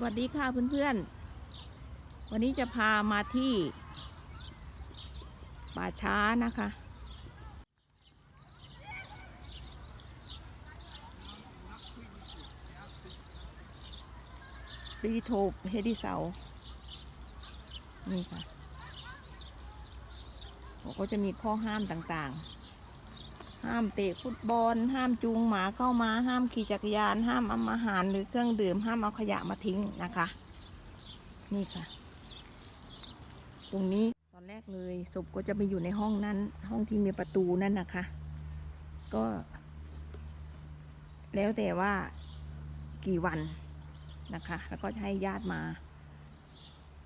สวัสดีค่ะเพื่อนๆ วันนี้จะพามาที่ ป่าช้านะคะ รีโทบเฮดิเซานี่ค่ะเขาก็จะมีข้อห้ามต่างๆ ห้ามเตะฟุตบอล ห้ามจูงหมาเข้ามา ห้ามขี่จักรยาน ห้ามเอาอาหารหรือเครื่องดื่ม ห้ามเอาขยะมาทิ้งนะคะ นี่ค่ะ ตรงนี้ตอนแรกเลยศพก็จะไปอยู่ในห้องนั้น ห้องที่มีประตูนั่นนะคะ ก็ แล้วแต่ว่ากี่วันนะคะ แล้วก็จะให้ญาติมา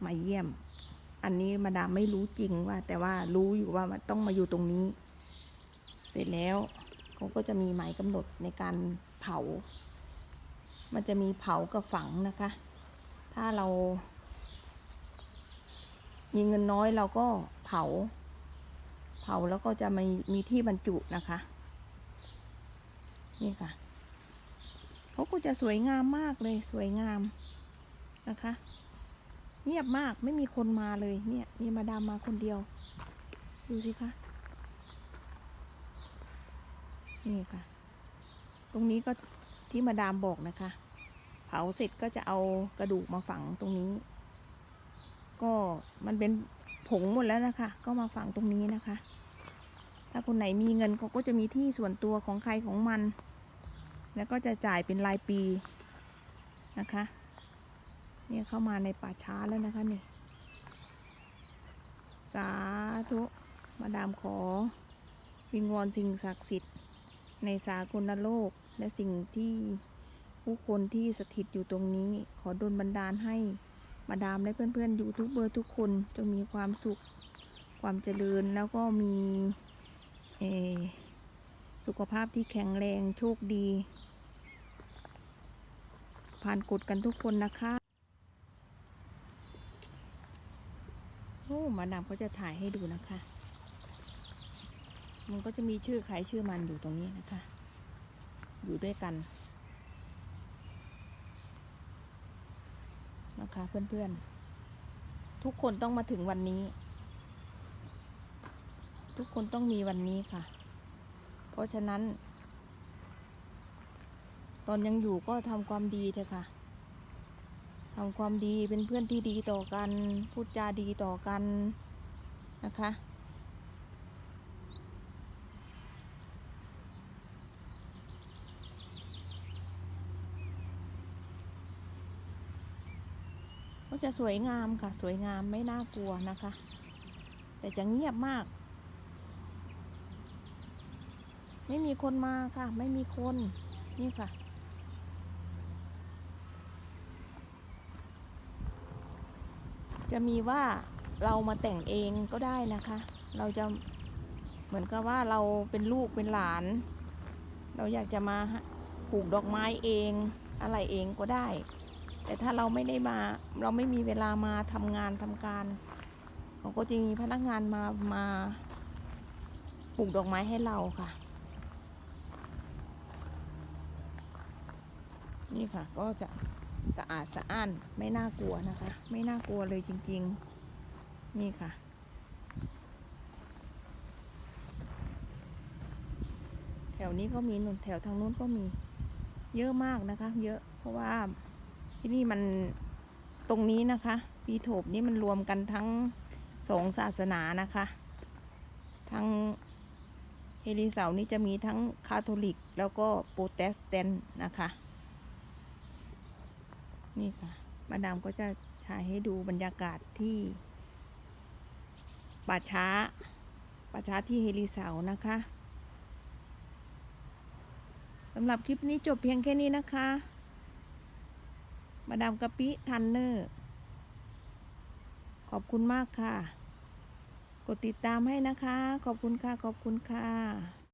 มาเยี่ยม อันนี้มาดามไม่รู้จริงว่า แต่ว่ารู้อยู่ว่ามันต้องมาอยู่ตรงนี้ เสร็จแล้วเขาก็จะมีหมายกำหนดในการเผา มันจะมีเผากับฝังนะคะ ถ้าเรา มีเงินน้อยเราก็เผา เผาแล้วก็จะมีมีที่บรรจุนะคะ นี่ค่ะเขาก็จะสวยงามมากเลยสวยงามนะคะ เงียบมากไม่มีคนมาเลยเนี่ย มีมาดามมาคนเดียว ดูสิคะ นี่ค่ะ ตรงนี้ก็ที่มาดามบอกนะคะ เผาเสร็จก็จะเอากระดูกมาฝังตรงนี้ ก็มันเป็นผงหมดแล้วนะคะ ก็มาฝังตรงนี้นะคะ ถ้าคนไหนมีเงินเขาก็จะมีที่ส่วนตัวของใครของมัน แล้วก็จะจ่ายเป็นรายปีนะคะ เนี่ยเข้ามาในป่าช้าแล้วนะคะนี่ สาธุ มาดามขอวิงวอนสิ่งศักดิ์สิทธิ์ ในสากลโลก และสิ่งที่ผู้คนที่สถิตอยู่ตรงนี้ ขอดลบันดาลให้มาดามและเพื่อนๆยูทูบเบอร์ทุกคนจงมีความสุข ความเจริญแล้วก็มีสุขภาพที่แข็งแรงโชคดี ผ่านกฎกันทุกคนนะคะโอ้มาดามก็จะถ่ายให้ดูนะคะ มันก็จะมีชื่อใครชื่อมันอยู่ตรงนี้นะคะ อยู่ด้วยกัน นะคะเพื่อนๆ ทุกคนต้องมาถึงวันนี้ ทุกคนต้องมีวันนี้ค่ะ เพราะฉะนั้น ตอนยังอยู่ก็ทำความดีเถอะค่ะทำความดีเป็นเพื่อนที่ดีต่อกัน พูดจาดีต่อกันนะคะ จะสวยงามค่ะ สวยงามไม่น่ากลัวนะคะ แต่จะเงียบมาก ไม่มีคนมาค่ะ ไม่มีคนนี่ค่ะ จะมีว่าเรามาแต่งเองก็ได้นะคะ เราจะเหมือนกับว่าเราเป็นลูกเป็นหลาน เราอยากจะมาปลูกดอกไม้เองอะไรเองก็ได้ แต่ถ้าเราไม่ได้มาเราไม่มีเวลามาทำงานทำการเขาก็จะมีพนักงานมามาปลูกดอกไม้ให้เราค่ะ นี่ค่ะก็จะสะอาดสะอ้านไม่น่ากลัวนะคะ ไม่น่ากลัวเลยจริง ๆ นี่ค่ะแถวนี้ก็มีนุนแถวทางนู้นก็มีเยอะมากนะคะ เยอะเพราะว่า ที่นี่มันตรงนี้นะคะ ปีโถบนี่มันรวมกันทั้งสองศาสนานะคะ ทั้งเฮริเซานี่จะมีทั้งคาทอลิก แล้วก็โปรเตสแตนต์นะคะ นี่ค่ะ มาดามก็จะฉายให้ดูบรรยากาศที่ป่าช้าป่าช้าที่เฮริเซานะคะสำหรับคลิปนี้จบเพียงแค่นี้นะคะ มาดามกะปิทันเนอร์ ขอบคุณมากค่ะ กดติดตามให้นะคะ ขอบคุณค่ะ ขอบคุณค่ะ